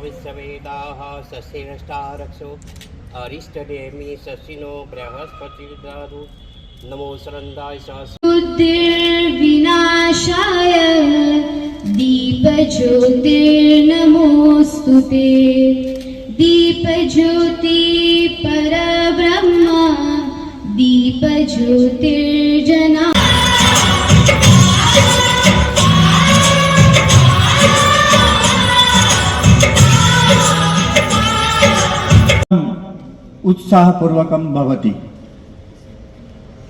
વિશ્વવેદાહ શશિષ્ટારક્ષો અરિષ્ટદેમી શશિનો બૃહસ્પતિ નમો સરંદાય વિનાશાય દીપ જ્યોતિર્નમોસ્તુ તે દીપ જ્યોતિ પરબ્રહ્મ દીપ જ્યોતિર્જના ઉત્સાહપૂર્વકમ ભવતી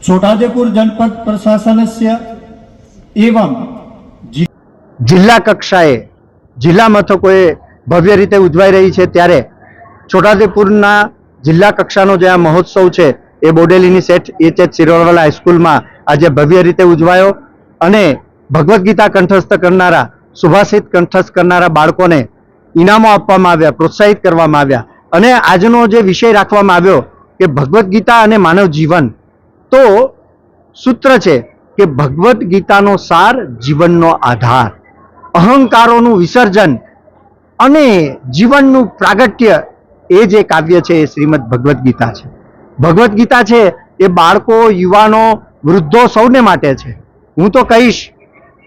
છોટાદેપુર જનપદ પ્રશાસનસ્ય એવમ જિલ્લા કક્ષાએ ભવ્ય રીતે ઉજવાઈ રહી છે ત્યારે છોટાદેપુરના જિલ્લા કક્ષાનો જે આ મહોત્સવ છે એ બોડેલીની સેઠ એચ એચ શિરોવાલા હાઈસ્કૂલમાં આજે ભવ્ય રીતે ઉજવાયો અને ભગવદ્ ગીતા કંઠસ્થ કરનારા, સુભાષિત કંઠસ્થ કરનારા બાળકોને ઇનામો આપવામાં આવ્યા, પ્રોત્સાહિત કરવામાં આવ્યા. અને આજનો જે વિષય રાખવામાં આવ્યો કે ભગવદ્ ગીતા અને માનવ જીવન, તો સૂત્ર છે કે ભગવદ્ ગીતાનો સાર જીવનનો આધાર. અહંકારોનું વિસર્જન અને જીવનનું પ્રાગટ્ય એ જે કાવ્ય છે એ શ્રીમદ ભગવદ્ ગીતા છે. ભગવદ્ ગીતા છે એ બાળકો, યુવાનો, વૃદ્ધો સૌને માટે છે. હું તો કહીશ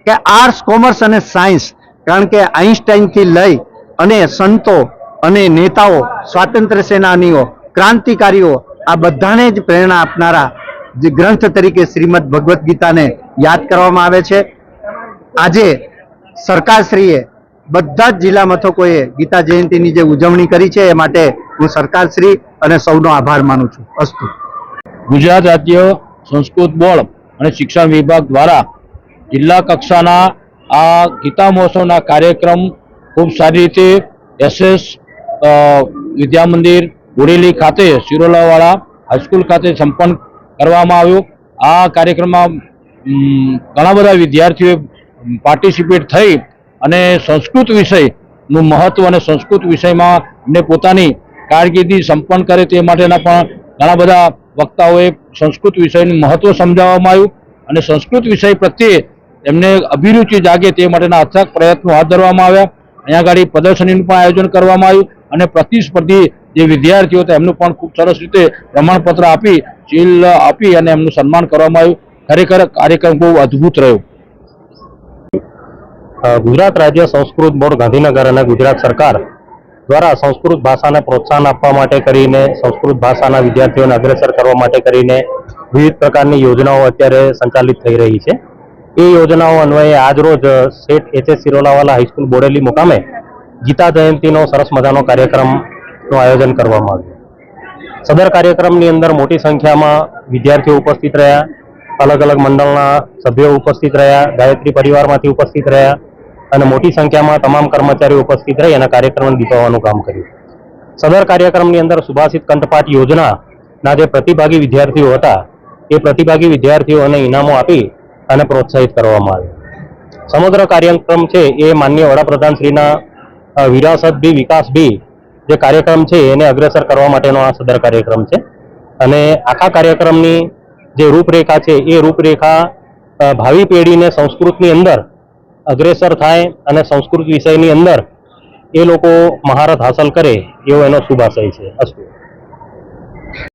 કે આર્ટ્સ કોમર્સ અને સાયન્સ કારણ કે આઈન્સ્ટાઈનથી લઈ અને સંતો અને નેતાઓ સ્વાતંત્ર્ય સેનાનીઓ, ક્રાંતિકારીઓ, આ બધાને જ પ્રેરણા આપનારા જે ગ્રંથ તરીકે શ્રીમદ ભગવદ્ ગીતાને યાદ કરવામાં આવે છે. આજે સરકારશ્રીએ બધા જ જિલ્લા મથકોએ ગીતા જયંતિની જે ઉજવણી કરી છે, એ માટે હું સરકારશ્રી અને સૌનો આભાર માનું છું. અસ્તુ. ગુજરાત રાજ્ય સંસ્કૃત બોર્ડ અને શિક્ષણ વિભાગ દ્વારા જિલ્લા કક્ષાના આ ગીતા મહોત્સવના કાર્યક્રમ ખૂબ સારી રીતે એસએસ વિદ્યા મંદિર બોડેલી ખાતે સિરોલાવાળા હાઈસ્કૂલ ખાતે સંપન્ન કરવામાં આવ્યો. આ કાર્યક્રમમાં ઘણા બધા વિદ્યાર્થીઓએ પાર્ટિસિપેટ થઈ અને સંસ્કૃત વિષયનું મહત્વ અને સંસ્કૃત વિષયમાં એમને પોતાની કારકિર્દી સંપન્ન કરે તે માટેના પણ ઘણા બધા વક્તાઓએ સંસ્કૃત વિષયનું મહત્વ સમજાવવામાં આવ્યું અને સંસ્કૃત વિષય પ્રત્યે એમને અભિરુચિ જાગે તે માટેના અથાગ પ્રયત્નો હાથ ધરવામાં આવ્યા. અહીંયા આગળ પ્રદર્શનીનું પણ આયોજન કરવામાં આવ્યું. અને પ્રતિસ્પર્ધી જે વિદ્યાર્થીઓ હતા, એમનું પણ ખૂબ સરસ રીતે પ્રમાણપત્ર આપી, ચીલ આપી અને એમનું સન્માન કરવામાં આવ્યું. ખરેખર કાર્યક્રમ બહુ અદ્ભુત રહ્યો. ગુજરાત રાજ્ય સંસ્કૃત બોર્ડ ગાંધીનગર અને ગુજરાત સરકાર દ્વારા સંસ્કૃત ભાષાને પ્રોત્સાહન આપવા માટે કરીને, સંસ્કૃત ભાષાના વિદ્યાર્થીઓને અગ્રેસર કરવા માટે કરીને વિવિધ પ્રકારની યોજનાઓ અત્યારે સંચાલિત થઈ રહી છે. એ યોજનાઓ અન્વયે આજરોજ Sheth H S Sirolawala high school Bodeli મુકામે ગીતા જયંતિનો સરસ મજાનો કાર્યક્રમનું આયોજન કરવામાં આવ્યું. સદર કાર્યક્રમની અંદર મોટી સંખ્યામાં વિદ્યાર્થીઓ ઉપસ્થિત રહ્યા અલગ અલગ મંડળના સભ્યો ઉપસ્થિત રહ્યા ગાયત્રી પરિવારમાંથી ઉપસ્થિત રહ્યા અને મોટી સંખ્યામાં તમામ કર્મચારીઓ ઉપસ્થિત રહી અને કાર્યક્રમને દીપાવવાનું કામ કર્યું. સદર કાર્યક્રમની અંદર સુભાષિત કંઠપાઠ યોજનાના જે પ્રતિભાગી વિદ્યાર્થીઓ હતા એ પ્રતિભાગી વિદ્યાર્થીઓને ઇનામો આપી અને પ્રોત્સાહિત કરવામાં આવ્યા. સમગ્ર કાર્યક્રમ છે એ માન્ય વડાપ્રધાન શ્રીના અ, વિરાસત બી, વિકાસ બી જે કાર્યક્રમ છે એને અગ્રેસર કરવા માટેનો આ સદર કાર્યક્રમ છે. અને આખા કાર્યક્રમની જે રૂપરેખા છે એ રૂપરેખા ભાવિ પેઢીને સંસ્કૃતની અંદર અગ્રેસર થાય અને સંસ્કૃત વિષયની અંદર એ લોકો મહારત હાંસલ કરે એવો એનો શુભાશય છે. અસ્તુ.